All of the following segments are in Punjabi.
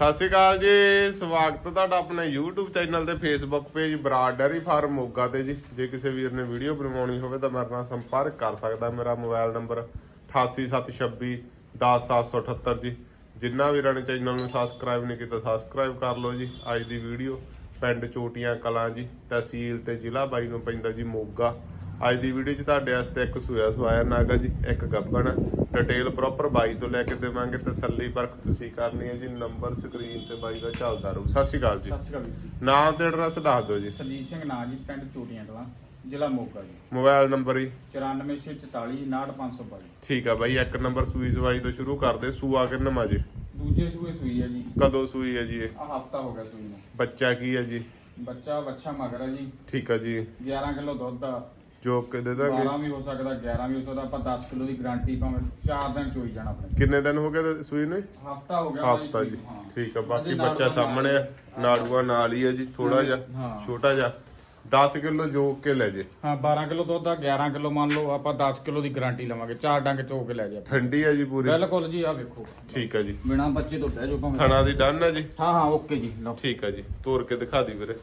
ਸਤਿ ਸ਼੍ਰੀ ਅਕਾਲ ਜੀ, ਸਵਾਗਤ ਤੁਹਾਡਾ ਆਪਣੇ YouTube ਚੈਨਲ ਤੇ Facebook page Brar dairy farm Moga ਤੇ ਜੀ। ਜੇ ਕਿਸੇ ਵੀਰ ਨੇ ਵੀਡੀਓ ਬਣਵਾਉਣੀ ਹੋਵੇ ਤਾਂ ਮੇਰੇ ਨਾਲ ਸੰਪਰਕ ਕਰ ਸਕਦਾ ਮੇਰਾ ਮੋਬਾਈਲ ਨੰਬਰ 8876 10778 ਜੀ। ਜਿੰਨਾ ਵੀਰਾਂ ਨੇ ਚੈਨਲ ਨੂੰ ਸਬਸਕ੍ਰਾਈਬ ਨਹੀਂ ਕੀਤਾ ਸਬਸਕ੍ਰਾਈਬ ਕਰ ਲਓ ਜੀ। ਅੱਜ ਦੀ ਵੀਡੀਓ ਪਿੰਡ ਚੋਟੀਆਂ ਕਲਾਂ ਜੀ, ਤਹਿਸੀਲ ਤੇ ਜ਼ਿਲ੍ਹਾ ਬਾਈ ਨੂੰ ਪੈਂਦਾ ਜੀ, ਮੋਗਾ। ਅੱਜ ਦੀ ਵੀਡੀਓ 'ਚ ਤੁਹਾਡੇ ਵਾਸਤੇ ਇੱਕ ਸੂਆ ਸਵਾਇਆ ਨਾਗਾ ਜੀ ਇੱਕ ਗੱਬਣ ਡਿਟੇਲ ਪ੍ਰੋਪਰ ਬਾਈ ਤੋਂ ਲੈ ਕੇ ਦੇਵਾਂਗੇ ਤਸੱਲੀ ਪਰਖ ਤੁਸੀਂ ਕਰਨੀ ਹੈ ਜੀ ਨੰਬਰ ਸਕਰੀਨ ਤੇ ਬਾਈ ਦਾ ਚੱਲਦਾ ਰਹੂ। ਸਤਿ ਸ਼੍ਰੀ ਅਕਾਲ ਜੀ। ਸਤਿ ਸ਼੍ਰੀ ਅਕਾਲ ਜੀ। ਨਾਮ ਤੇ ਐਡਰੈਸ ਦੱਸ ਦਿਓ ਜੀ। ਸਰਜੀਤ ਸਿੰਘ ਨਾਂ ਜੀ ਪਿੰਡ ਚੋਟੀਆਂ ਕਲਾਂ ਜ਼ਿਲ੍ਹਾ ਮੋਗਾ ਜੀ। ਮੋਬਾਈਲ ਨੰਬਰ ਹੀ 9444 98522 ਠੀਕ ਆ ਬਾਈ ਇੱਕ ਨੰਬਰ ਸੂਈ ਸਵਾਈ ਤੋਂ ਸ਼ੁਰੂ ਕਰਦੇ ਸੂਆ ਕਿੰਨਾ ਜੀ? ਦੂਜੇ ਸੂਏ ਸੂਈ ਹੈ ਜੀ। ਕਦੋਂ ਸੂਈ ਹੈ ਜੀ ਇਹ? ਆ ਹਫਤਾ ਹੋ ਗਿਆ ਸੂਈ ਨੂੰ। ਬੱਚਾ ਕੀ ਹੈ ਜੀ? ਬੱਚਾ ਬੱਚਾ ਮਗਰ ਹੈ ਜੀ। ਠੀਕ ਆ ਜੀ। 11 ਕਿਲੋ ਦੁੱਧ ਆ। ਜੋ ਕਿ ਦੇ ਦਾਂਗੇ 12 ਵੀ ਹੋ ਸਕਦਾ 11 ਵੀ ਹੋ ਸਕਦਾ ਆਪਾਂ 10 ਕਿਲੋ ਦੀ ਗਾਰੰਟੀ ਭਾਵੇਂ 4 ਦਿਨ ਚੋਈ ਜਾਣਾ ਆਪਣੇ ਕਿੰਨੇ ਦਿਨ ਹੋ ਗਏ ਤੇ ਸੂਈ ਨੂੰ? ਹਫਤਾ ਹੋ ਗਿਆ ਹਫਤਾ ਜੀ। ਹਾਂ। ਠੀਕ ਆ ਬਾਕੀ ਬੱਚਾ ਸਾਹਮਣੇ ਆ। ਨਾੜੂਆ ਨਾਲ ਹੀ ਹੈ ਜੀ ਥੋੜਾ ਜਿਹਾ ਹਾਂ। ਛੋਟਾ ਜਿਹਾ। 10 ਕਿਲੋ ਜੋਕ ਕੇ ਲੈ ਜੇ। ਹਾਂ 12 ਕਿਲੋ ਦੁੱਧ ਆ 11 ਕਿਲੋ ਮੰਨ ਲਓ ਆਪਾਂ 10 ਕਿਲੋ ਦੀ ਗਾਰੰਟੀ ਲਵਾਂਗੇ ਚਾਰ ਡੰਗ ਚੋ ਕੇ ਲੈ ਜਾ ਠੰਡੀ ਹੈ ਜੀ ਪੂਰੀ। ਬਿਲਕੁਲ ਜੀ ਆ ਵੇਖੋ। ਠੀਕ ਆ ਜੀ। ਬਿਨਾ ਬੱਚੇ ਤੋਂ ਬਹਿ ਜਾਓ ਭਾਵੇਂ। ਥਣਾ ਦੀ ਡਨ ਹੈ ਜੀ। ਹਾਂ ਹਾਂ ਓਕੇ ਜੀ ਲਓ। ਠੀਕ ਆ ਜੀ ਤੋਰ ਕੇ ਦਿਖਾ ਦੀ ਵੀਰੇ।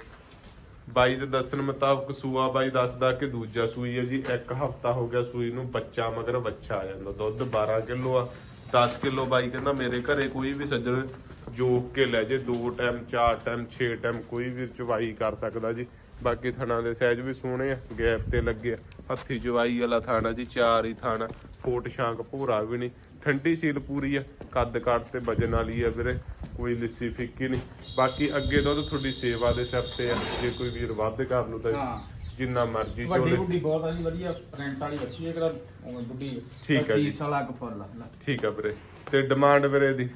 ਬਾਈ ਦੇ ਦੱਸਣ ਮੁਤਾਬਕ ਸੂਆ ਬਾਈ ਦੱਸਦਾ ਕਿ ਦੂਜਾ ਸੂਈ ਹੈ ਜੀ, ਇੱਕ ਹਫਤਾ ਹੋ ਗਿਆ ਸੂਈ ਨੂੰ ਬੱਚਾ ਮਗਰ ਬੱਚਾ ਆ ਜਾਂਦਾ। ਦੁੱਧ 12 ਕਿਲੋ ਆ 10 ਕਿਲੋ ਬਾਈ ਕਹਿੰਦਾ ਮੇਰੇ ਘਰੇ ਕੋਈ ਵੀ ਸੱਜਣ ਜੋਕ ਕੇ ਲੈ ਜੇ, ਦੋ ਟਾਈਮ, ਚਾਰ ਟਾਈਮ 6 ਟਾਈਮ ਕੋਈ ਵੀ ਚਵਾਈ ਕਰ ਸਕਦਾ ਜੀ। ਬਾਕੀ ਥਣਾ ਦੇ ਸਾਈਜ਼ ਵੀ ਸੋਹਣੇ ਆ, ਗੈਪ ਤੇ ਲੱਗੇ ਆ। ਹੱਥੀ ਚਵਾਈ ਵਾਲਾ ਥਾਣਾ ਜੀ, ਚਾਰ ਹੀ ਥਾਣਾ, ਫੋਟ ਸ਼ਾਂਕ ਭੂਰਾ ਵੀ ਨਹੀਂ। ਠੰਡੀ ਸੀਲ ਪੂਰੀ ਆ ਕੱਦ ਕੱਟ ਤੇ ਵਜਨ ਵਾਲੀ ਆ ਵੀਰੇ। ਕੋਈ ਲਿੱਸੀ ਫਿੱਕੀ ਨਹੀਂ। ਬਾਕੀ ਅੱਗੇ ਦੁੱਧ ਤੁਹਾਡੀ ਸੇਵਾ ਦੇ ਸਿਰ ਤੇ ਆ। ਜੇ ਕੋਈ ਵੀਰ ਵੱਧ ਕਰ ਲੂ ਤਾਂ ਹਾਂ। ਜਿੰਨਾ ਮਰਜ਼ੀ ਵੱਡੀ ਚੋਲੇ। ਬੁੱਢੀ ਬਹੁਤ ਆ ਜੀ ਵਧੀਆ। ਪ੍ਰਿੰਟ ਵਾਲੀ ਬੱਚੀ ਹੈ ਕਿਹੜਾ ਉਵੇਂ ਬੁੱਢੀ ਠੀਕ ਹੈ ਜੀ। ਸੀਸ ਵਾਲਾ ਕਫਲ ਆ। ਠੀਕ ਆ ਵੀਰੇ। ਤੇ ਡਿਮਾਂਡ ਵੀਰੇ ਦੀ?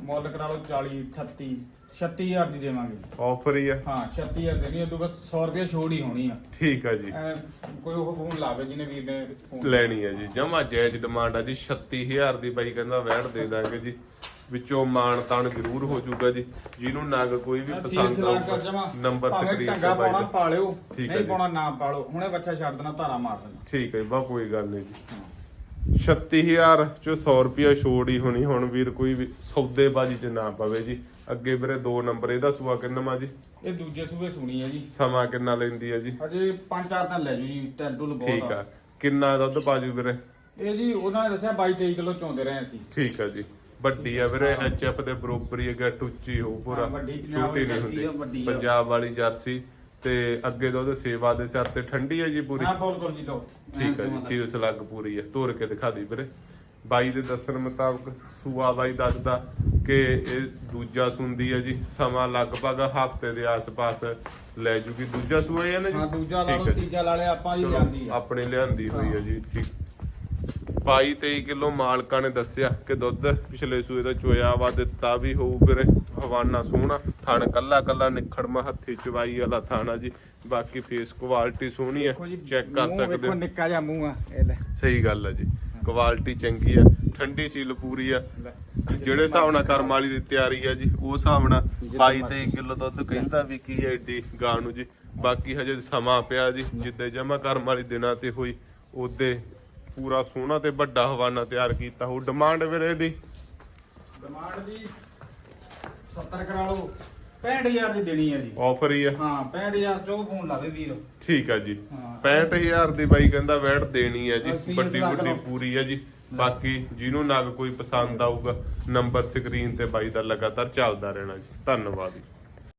ਮੁੱਲ ਕਰਾ ਲਓ 40 38 36000 ਦੀ ਦੇਵਾਂਗੇ। ਆਫਰ ਹੀ ਆ। ਹਾਂ 36000 ਦੇਣੀ ਉਦੋਂ ਬਸ 100 ਰੁਪਏ ਛੋੜ ਹੀ ਹੋਣੀ ਆ। ਠੀਕ ਆ ਜੀ। ਐਂ ਕੋਈ ਉਹ ਫੋਨ ਲਾਵੇ ਜਿਹਨੇ ਵੀਰ ਨੇ ਲੈਣੀ ਹੈ ਜੀ। ਜਮਾ ਜਾਇਜ਼ ਡਿਮਾਂਡ ਆ ਜੀ। 36000 ਦੀ ਬਾਈ ਕਹਿੰਦਾ ਵੈਟ ਦੇ ਦਾਂਗੇ ਜੀ। ਵਿੱਚੋਂ ਮਾਣ ਤਾਣ ਜ਼ਰੂਰ ਹੋ ਜਾਊਗਾ ਜੀ। ਜਿਹਨੂੰ ਨਗ ਕੋਈ ਵੀ ਪਸੰਦ ਆਊਗਾ ਨੰਬਰ ਸਕਰੀਨ ਤੇ ਬਾਈ ਪਾਉਣਾ ਠੀਕ ਹੈ ਨਹੀਂ। ਪਾਉਣਾ ਨਾ ਪਾਲੋ ਹੁਣੇ ਬੱਚਾ ਛੱਡ ਦੇਣਾ ਧਾਰਾ ਮਾਰ ਦੇਣਾ। ਠੀਕ ਹੈ ਬਾ ਕੋਈ ਗੱਲ ਨਹੀਂ ਜੀ। 36000 ਚੋਂ 100 ਰੁਪਿਆ ਛੋੜ ਹੀ ਹੋਣੀ ਹੁਣ ਵੀਰ ਕੋਈ ਸੌਦੇਬਾਜੀ ਚ ਨਾ ਪਵੇ ਜੀ। ਅੱਗੇ ਵੀਰੇ ਦੋ ਨੰਬਰ ਇਹਦਾ ਸੂਆ ਕਿੰਨਾ ਮਾ ਜੀ? ਇਹ ਦੂਜੇ ਸੂਬੇ ਸੁਣੀ ਹੈ ਜੀ। ਸਮਾਂ ਕਿੰਨਾ ਲੈਂਦੀ ਹੈ ਜੀ? ਅਜੇ 5-4 ਦਿਨ ਲੈ ਜੂ ਜੀ ਟੈਂਡੂਲ ਬਹੁਤ ਠੀਕ ਆ। ਕਿੰਨਾ ਦੁੱਧ ਪਾਜੂ ਵੀਰੇ? ਇਹ ਜੀ ਉਹਨਾਂ ਨੇ ਦੱਸਿਆ 22-23 ਕਿਲੋ ਚੋਂਦੇ ਰਹੇ ਅਸੀਂ। ਠੀਕ ਆ ਜੀ। ਵੱਡੀ ਆ ਵੀਰੇ ਐਚਐਫ ਦੇ ਬਰੋਬਰ ਹੀ ਅੱਗੇ ਟੁੱਚੀ ਪੂਰਾ ਹਾਂ, ਪੰਜਾਬ ਛੋਟੀ ਨਹੀਂ ਹੁੰਦੀ। ਪੰਜਾਬ ਵਾਲੀ ਜਰਸੀ ਤੇ ਅੱਗੇ ਦੁੱਧ ਸੇਵਾ ਦੇ ਸਿਰ ਤੇ ਠੰਡੀ ਹੈ ਜੀ ਪੂਰੀ। ਹਾਂ ਬੋਲ ਕੋਲ ਜੀ ਲੋ ਠੀਕ ਹੈ ਜੀ ਸੀਰਸ ਲੱਗ ਪੂਰੀ ਹੈ ਤੋਰ ਕੇ ਦਿਖਾ ਦੀ ਵੀਰੇ। ਬਾਈ ਦੇ ਦੱਸਣ ਮੁਤਾਬਕ ਸੂਆ ਬਾਈ ਦੱਸਦਾ ਕਿ ਇਹ ਦੂਜਾ ਸੁੰਦੀ ਹੈ ਜੀ ਸਮਾਂ ਲਗਭਗ ਹਫ਼ਤੇ ਦੇ ਆਸ-ਪਾਸ ਲੈ ਜੂਗੀ। ਦੂਜਾ ਸੂਆ ਹੀ ਹੈ ਨਾ ਜੀ? ਹਾਂ ਦੂਜਾ ਲਾ ਲਓ ਹੈ। ਤੀਜਾ ਲਾ ਲਿਆ ਆਪਾਂ ਜੀ ਲਿਆਂਦੀ ਆ। ਆਪਣੇ ਲਿਆਂਦੀ ਹੋਈ ਹੈ ਜੀ ਠੀਕ। 22 23 ਕਿਲੋ ਮਾਲਕਾਂ ਨੇ ਦੱਸਿਆ ਕਿ ਦੁੱਧ ਪਿਛਲੇ ਸੂਏ ਦਾ ਚੋਇਆ ਵਾ ਦਿੱਤਾ ਵੀ ਹੋਊ ਵੀਰੇ। ਹਵਾਨਾ ਸੋਹਣਾ ਥਣ ਕੱਲਾ ਕੱਲਾ ਨਿਖੜਮਾ ਹੱਥੀ ਚਵਾਈ ਵਾਲਾ ਥਾਣਾ ਜੀ। ਬਾਕੀ ਫੇਸ ਕੁਆਲਿਟੀ ਸੋਹਣੀ ਹੈ ਚੈੱਕ ਕਰ ਸਕਦੇ ਹੋ। ਨਿੱਕਾ ਜਿਹਾ ਮੂੰਹ ਆ ਇਹ ਲੈ। ਸਹੀ ਗੱਲ ਹੈ ਜੀ ਕੁਆਲਿਟੀ ਚੰਗੀ ਆ ਠੰਡੀ ਸੀਲ ਪੂਰੀ ਆ। ਜਿਹੜੇ ਹਿਸਾਬ ਨਾਲ ਕਰਮ ਵਾਲੀ ਦੀ ਤਿਆਰੀ ਆ ਜੀ ਉਹ ਹਿਸਾਬ ਨਾਲ 22 23 ਕਿਲੋ ਦੁੱਧ ਕਹਿੰਦਾ ਵੀ ਕੀ ਏਡੀ ਗਾਂ ਨੂੰ ਜੀ। ਬਾਕੀ ਹਜੇ ਸਮਾਂ ਪਿਆ ਜੀ ਜਿੱਦੇ ਜਮਾ ਕਰਮ ਵਾਲੀ ਦਿਨਾਂ ਤੇ ਹੋਈ ਉਹਦੇ ਪੂਰਾ ਸੋਹਣਾ ਤੇ ਵੱਡਾ ਹਵਾਨਾ ਤਿਆਰ ਕੀਤਾ ਹੋ ਡਿਮਾਂਡ ਵੀਰੇ ਦੀ ਡਿਮਾਂਡ ਜੀ 70 ਕਰਾ ਲਓ। 65000 ਦੀ ਦੇਣੀ ਹੈ ਜੀ। ਆਫਰ ਹੀ ਆ ਹਾਂ 65000 ਚੋਂ ਫੋਨ ਲਾਵੇ ਵੀਰ। ਠੀਕ ਆ ਜੀ। ਹਾਂ। 65000 ਦੀ ਬਾਈ ਕਹਿੰਦਾ ਵੈਟ ਦੇਣੀ ਆ ਜੀ। ਵੱਡੀ ਵੱਡੀ। ਪੂਰੀ ਆ ਜੀ। ਬਾਕੀ ਜਿਹਨੂੰ ਨਗ ਕੋਈ ਪਸੰਦ ਆਊਗਾ ਨੰਬਰ ਸਕਰੀਨ ਤੇ ਬਾਈ ਦਾ ਲਗਾਤਾਰ ਚੱਲਦਾ ਰਹਿਣਾ ਜੀ। ਧੰਨਵਾਦ ਜੀ।